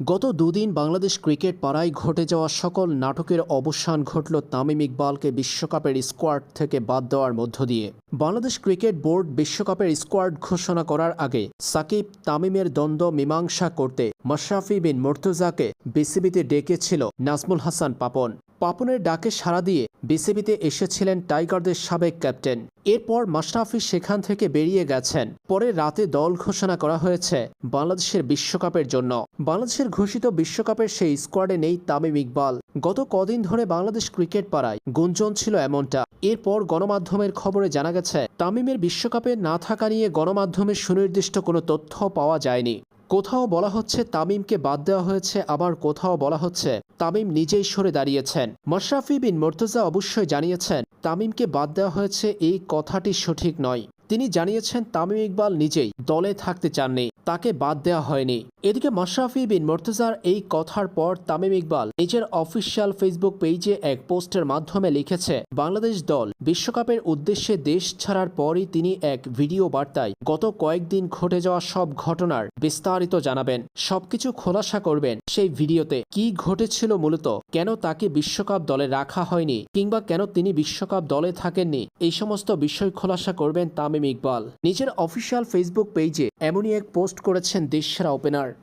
গত দুদিন বাংলাদেশ ক্রিকেট পাড়ায় ঘটে যাওয়া সকল নাটকের অবসান ঘটল তামিম ইকবালকে বিশ্বকাপের স্কোয়াড থেকে বাদ দেওয়ার মধ্য দিয়ে। বাংলাদেশ ক্রিকেট বোর্ড বিশ্বকাপের স্কোয়াড ঘোষণা করার আগে সাকিব তামিমের দ্বন্দ্ব মীমাংসা করতে মাশরাফি বিন মর্তুজাকে বিসিবিতে ডেকেছিল নাজমুল হাসান পাপন। পাপনের ডাকে সাড়া দিয়ে বিসিবিতে এসেছিলেন টাইগারদের সাবেক ক্যাপ্টেন। এরপর মাশরাফি সেখান থেকে বেরিয়ে গেছেন। পরে রাতে দল ঘোষণা করা হয়েছে বাংলাদেশের বিশ্বকাপের জন্য। বাংলাদেশের ঘোষিত বিশ্বকাপের সেই স্কোয়াডে নেই তামিম ইকবাল। গত কদিন ধরে বাংলাদেশ ক্রিকেট পাড়ায় গুঞ্জন ছিল এমনটা। এরপর গণমাধ্যমের খবরে জানা গেছে, তামিমের বিশ্বকাপে না থাকা নিয়ে গণমাধ্যমের সুনির্দিষ্ট কোনো তথ্য পাওয়া যায়নি। কোথাও বলা হচ্ছে তামিমকে বাদ দেওয়া হয়েছে, আবার কোথাও বলা হচ্ছে তামিম নিজেই সরে দাঁড়িয়েছেন। মশরাফি বিন মোর্তজা অবশ্যই জানিয়েছেন, তামিমকে বাদ দেওয়া হয়েছে এই কথাটি সঠিক নয়। তিনি জানিয়েছেন, তামিম ইকবাল নিজেই দলে থাকতে চাননি। তাকে বাদ দেওয়া হয়নি। এদিকে মাশরাফি বিন মোর্তজার এই কথার পর তামিম ইকবাল নিজের অফিসিয়াল ফেসবুক পেজে এক পোস্টের মাধ্যমে লিখেছে, বাংলাদেশ দল বিশ্বকাপের উদ্দেশ্যে দেশ ছাড়ার পরই তিনি এক ভিডিও বার্তায় গত কয়েকদিন ঘটে যাওয়া সব ঘটনার বিস্তারিত জানাবেন। সবকিছু খোলাসা করবেন সেই ভিডিওতে। কি ঘটেছিল মূলত? কেন তাকে বিশ্বকাপ দলে রাখা হয়নি? কিংবা কেন তিনি বিশ্বকাপ দলে থাকেননি? এই সমস্ত বিষয় খোলাসা করবেন তামিম ইকবাল। নিজের অফিসিয়াল ফেসবুক পেজে এমনই এক পোস্ট করেছেন দেশসেরা ওপেনার।